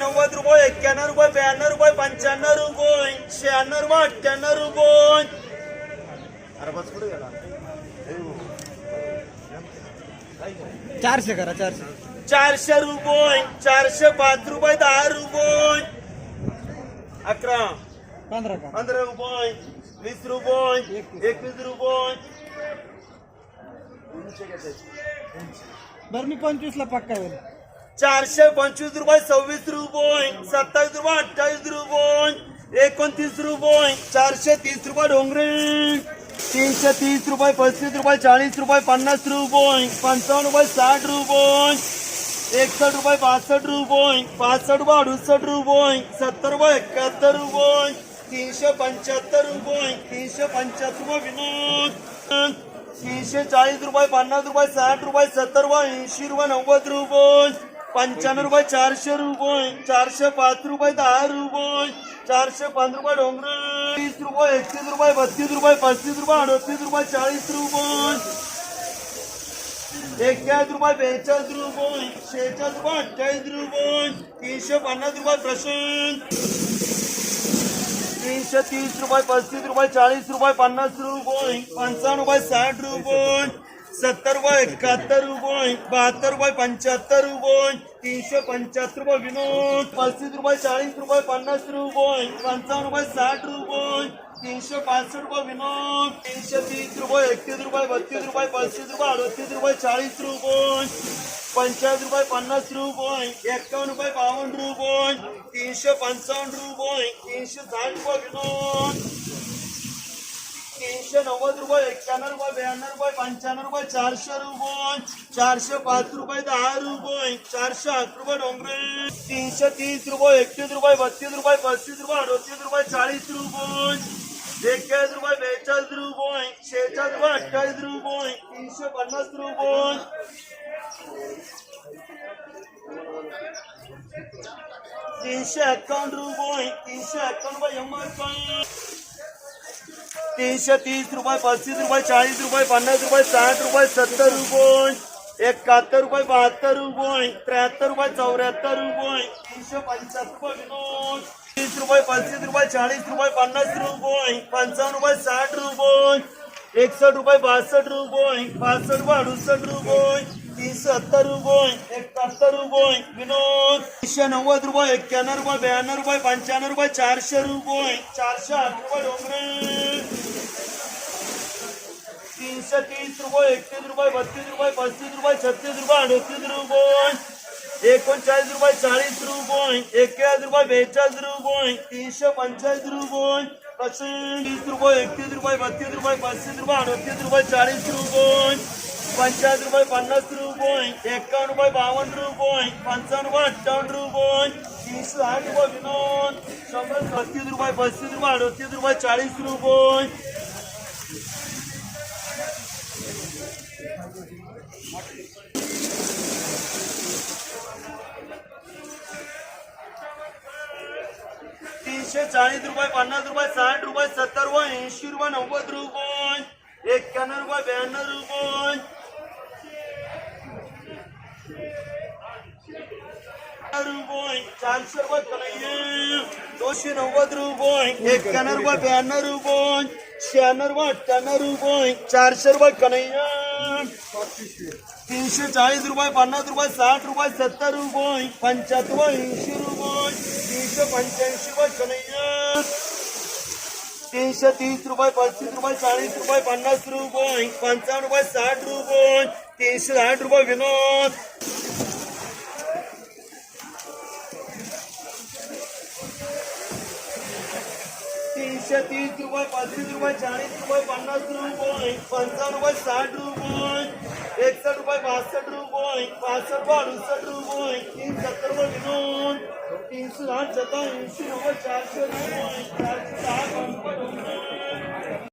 नव्वद रुपये एक्क्याण्णव रुपये ब्याण्णव रुपये पंच्याण्णव रुपये शहाण्णव रुपये अठ्ठ्याण्णव रुपये. अरे बस कुठे गेला चारशे करा चारशे. चारशे रुपये चारशे पाच रुपये दहा रुपये. अकरा पंधरा पंधरा रुपये वीस रुपये एकवीस रुपये. बरं मी पंचवीसला पक्का होईल चारशे पंचवीस रुपये सव्वीस रुपये सत्तावीस रुपये अठ्ठावीस रुपये एकोणतीस रुपये चारशे तीस रुपये डोंगरे तीनशे तीस रुपये पस्तीस रुपये चाळीस रुपये पन्नास रुपये पंचावन्न रुपये साठ रुपये एकसष्ट रुपये बासष्ट रुपये पासष्ट रुपये अडुसष्ट रुपये सत्तर रुपये एकाहत्तर रुपये तीनशे पंच्याहत्तर रुपये तीनशे पंच्याहत्तर रुपये विनोद. तीनशे चाळीस रुपये, पन्नास रुपये, साठ रुपये, सत्तर रुपये ऐंशी रुपये नव्वद रुपये पंच्याण्णव रुपये, चारशे रुपये, चारशे पाच रुपये, दहा रुपये, चारशे पाच रुपये डोंगर, तीस रुपये, एकतीस रुपये, बत्तीस रुपये, पस्तीस रुपये, अडतीस रुपये, चाळीस रुपये एक्क्याऐंशी रुपये, बेचाळीस रुपये, शेहेचाळीस रुपये, अठ्ठावीस रुपये, तीनशे पन्नास रुपये प्रशांत तीनशे तीस रुपये पस्तीस रुपये चाळीस रुपये पन्नास रुपये पंचावन्न रुपये साठ रुपये सत्तर रुपये एकाहत्तर रुपये बहात्तर रुपये पंच्याहत्तर रुपये तीनशे पंच्याहत्तर रुपये विनोद पस्तीस रुपये चाळीस रुपये पन्नास रुपये पंचावन्न रुपये साठ रुपये तीनशे पासष्ट रुपये विनोद तीनशे तीस रुपये एकतीस रुपये बत्तीस रुपये पस्तीस रुपये अडतीस रुपये चाळीस रुपये पंचाळीस रुपये पन्नास रुपये एक्कावन्न रुपये बावन्न रुपये तीनशे पंचावन्न रुपये तीनशे साठ रुपये विनोद तीनशे नव्वद रुपये एक्क्याण्णव रुपये ब्याण्णव रुपये पंच्याण्णव रुपये चारशे रुपये चारशे पाच रुपये दहा रुपये चारशे आठ रुपये डोंगरे तीनशे तीस रुपये एकतीस रुपये बत्तीस रुपये पस्तीस रुपये अडतीस रुपये चाळीस रुपये एक्केचाळीस रुपये बेचाळीस रुपये शेहेचाळीस रुपये अठ्ठावीस रुपये तीनशे पन्नास रुपये তিনশো একাউন্ট রুপায় তিনশো একাউন্ট বা એમાં ત્રીસો, ત્રીસ રૂપિયા, પચીસ રૂપિયા, ચાલીસ રૂપિયા પચાસ રૂપિયા, સાઠ રૂપિયા, સત્તર રૂપિયા એકાત્તર રૂપિયા, બહાત્તર રૂપિયા ત્રેહત્તર રૂપિયા ચૌરાત્તર રૂપિયા ત્રીસો પંચાસી રૂપિયા ત્રીસ રૂપિયા, પચીસ રૂપિયા, ચાલીસ રૂપિયા પચાસ રૂપિયા પંચાવન રૂપિયા, સાઠ રૂપિયા એકસઠ રૂપિયા, બાસઠ રૂપિયા બાસઠ રૂપિયા, અડુસઠ રૂપિયા रुपये सत्तर रुपये विनोद। तीनशे नव्वद रुपये, एक्क्याण्णव रुपये, ब्याण्णव रुपये, पंच्याण्णव तीस बत्तीस रुपये, पस्तीस रुपये, छत्तीस रुपये, अडतीस रुपये। एकोणचाळीस रुपये, चाळीस रुपये, एक्केचाळीस रुपये, बेचाळीस रुपये, तीनशे रुपये। પંચાયત રૂપિયા પન્નાસ રૂપિયા એકાવન રૂપિયા બાવન રૂપિયા પંચાવન રૂપિયા અઠાવન રૂપિયા ત્રીસો આઠ રૂપિયા વિનોદ શંભર બત્રીસ રૂપિયા પસ્તીસ રૂપિયા અડત્રીસ રૂપિયા ચાળીસ રૂપિયા तीनशे चाळीस रुपये पन्नास रुपये साठ रुपये सत्तर रुपये ऐंशी रुपये नव्वद रुपये एक्क्याण्णव रुपये ब्याण्णव रुपये रुपये चारशे रुपये कन्हैया दोनशे नव्वद रुपये एक्क्याण्णव रुपये ब्याण्णव रुपये रुपये अठ्ठ्याण्णव रुपये चारशे रुपये कन्हैया तीनशे चाळीस रुपये पन्नास रुपये साठ रुपये सत्तर रुपये पंच्याहत्तर ऐंशी रुपये तीनशे पंच्याऐंशी रुपये कन्हैया तीस रुपये पस्तीस रुपये चाळीस रुपये पन्नास रुपये पंचावन्न रुपये साठ रुपये तीनशे साठ रुपये विनोद तीनशे तीस रुपये, पस्तीस रुपये, चाळीस रुपये, पन्नास रुपये, पंचावन्न रुपये, साठ रुपये एकसष्ट रुपये, बासष्ट रुपये, पासष्ट रुपये, अडुसष्ट रुपये, तीन सत्तर रुपये विनोद सौ आठ सत्ता ऐसी रुपये सौ रुपये चार सौ साठ रुपये.